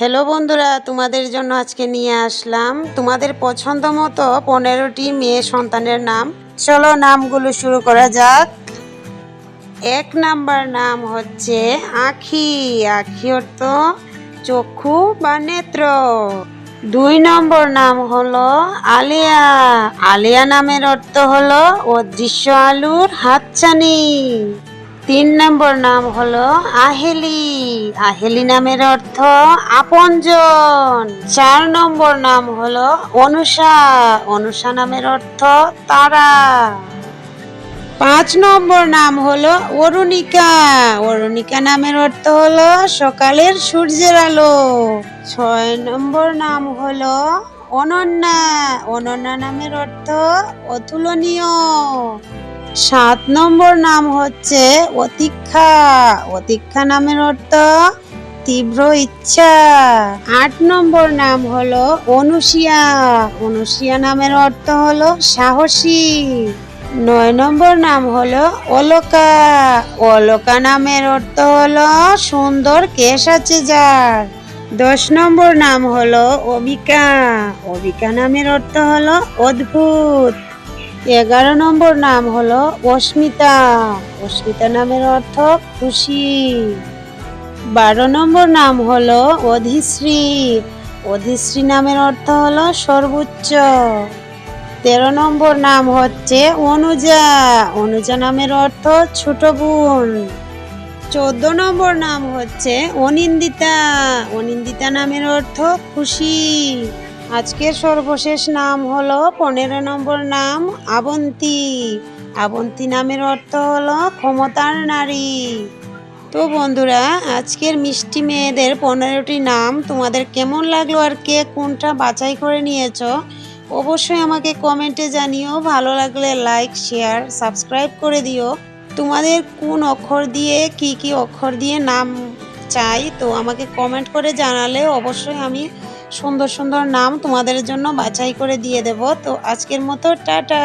Hello বন্ধুরা, তোমাদের জন্য আজকে নিয়ে আসলাম তোমাদের পছন্দ মতো পনেরোটি মেয়ে সন্তানের নাম। চলো নামগুলো শুরু করা যাক। এক নাম্বার নাম হচ্ছে আখি। আখি অর্থ চক্ষু বা নেত্র। দুই নম্বর নাম হলো আলিয়া। আলিয়া নামের অর্থ হলো অদৃশ্য আলুর হাতছানি। তিন নম্বর নাম হলো আহেলি। আহেলি নামের অর্থ আপনজন। চার নম্বর নাম হলো অনুষা। অনুষা নামের অর্থ তারা। পাঁচ নম্বর নাম হলো অরুণিকা। অরুণিকা নামের অর্থ হলো সকালের সূর্যের আলো। ছয় নম্বর নাম হলো অনন্যা। অনন্যা নামের অর্থ অতুলনীয়। সাত নম্বর নাম হচ্ছে অতীক্ষা। অতীক্ষা নামের অর্থ তীব্র ইচ্ছা। আট নম্বর নাম হলো অনুসিয়া অনুসিয়া নামের অর্থ হলো সাহসী। নয় নম্বর নাম হলো অলকা। অলকা নামের অর্থ হলো সুন্দর কেশ আছে যার। দশ নম্বর নাম হলো অবিকা। অবিকা নামের অর্থ হলো অদ্ভুত। এগারো নম্বর নাম হলো অস্মিতা। অস্মিতা নামের অর্থ খুশি। বারো নম্বর নাম হলো অধিশ্রী। অধিশ্রী নামের অর্থ হলো সর্বোচ্চ। তেরো নম্বর নাম হচ্ছে অনুজা। অনুজা নামের অর্থ ছোট বোন। চোদ্দ নম্বর নাম হচ্ছে অনিন্দিতা। অনিন্দিতা নামের অর্থ খুশি। আজকের সর্বশেষ নাম হলো পনেরো নম্বর নাম আবন্তী। আবন্তী নামের অর্থ হলো ক্ষমতার নারী। তো বন্ধুরা, আজকের মিষ্টি মেয়েদের পনেরোটি নাম তোমাদের কেমন লাগল আর কে কোনটা বাছাই করে নিয়েছো অবশ্যই আমাকে কমেন্টে জানিও। ভালো লাগলে লাইক, শেয়ার, সাবস্ক্রাইব করে দিও। তোমাদের কোন অক্ষর দিয়ে কি কি অক্ষর দিয়ে নাম চাই তো আমাকে কমেন্ট করে জানালে অবশ্যই আমি সুন্দর সুন্দর নাম তোমাদের জন্য বাছাই করে দিয়ে দেব। তো আজকের মতো টাটা!